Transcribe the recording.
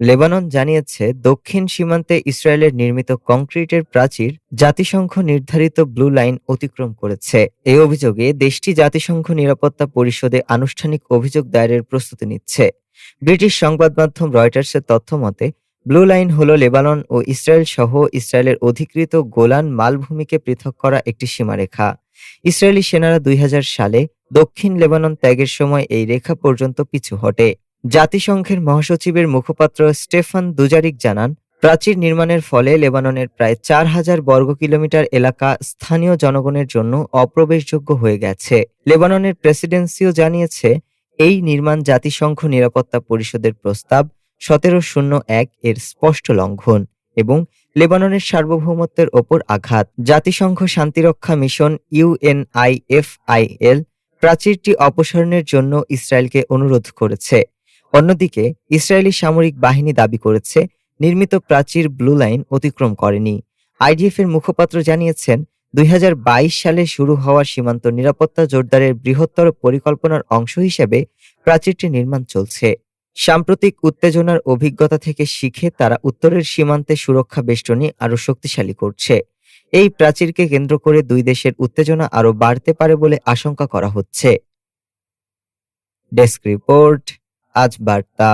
Lebanon জানিয়েছে, দক্ষিণ সীমান্তে ইসরায়েলের নির্মিত কংক্রিটের প্রাচীর জাতিসংঘ নির্ধারিত ব্লু লাইন অতিক্রম করেছে। এই অভিযোগে দেশটি জাতিসংঘ নিরাপত্তা পরিষদে আনুষ্ঠানিক অভিযোগ দায়েরের প্রস্তুতি নিচ্ছে। ব্রিটিশ সংবাদ মাধ্যম রয়টার্সের তথ্য মতে, ব্লু লাইন হল লেবানন ও ইসরায়েল সহ ইসরায়েলের অধিকৃত গোলান মালভূমিকে পৃথক করা একটি সীমারেখা। ইসরায়েলি সেনারা দুই হাজার সালে দক্ষিণ লেবানন ত্যাগের সময় এই রেখা পর্যন্ত পিছু হটে। জাতিসংঘের মহাসচিবের মুখপাত্র স্টেফান দুজারিক জানান, প্রাচীর নির্মাণের ফলে লেবাননের প্রায় চার হাজার বর্গ কিলোমিটার এলাকা স্থানীয় জনগণের জন্য অপ্রবেশযোগ্য হয়ে গেছে। লেবাননের প্রেসিডেন্সিও জানিয়েছে, এই নির্মাণ জাতিসংঘ নিরাপত্তা পরিষদের প্রস্তাব সতেরো শূন্য এক এর স্পষ্ট লঙ্ঘন এবং লেবাননের সার্বভৌমত্বের ওপর আঘাত। জাতিসংঘ শান্তিরক্ষা মিশন ইউএনআইএফআইএল প্রাচীরটি অপসারণের জন্য ইসরায়েলকে অনুরোধ করেছে। অন্যদিকে, ইসরায়েলি সামরিক বাহিনী দাবি করেছে নির্মিত প্রাচীর ব্লু লাইন অতিক্রম করেনি। আইডিএফ এর মুখপাত্র জানিয়েছেন, দুই সালে শুরু হওয়া সীমান্ত নিরাপত্তা জোরদারের বৃহত্তর পরিকল্পনার অংশ হিসেবে প্রাচীরটি নির্মাণ চলছে। সাম্প্রতিক উত্তেজনার অভিজ্ঞতা থেকে শিখে তারা উত্তরের সীমান্তে সুরক্ষা বেষ্টনী আরও শক্তিশালী করছে। এই প্রাচীরকে কেন্দ্র করে দুই দেশের উত্তেজনা আরও বাড়তে পারে বলে আশঙ্কা করা হচ্ছে। Desk report. আজ বার্তা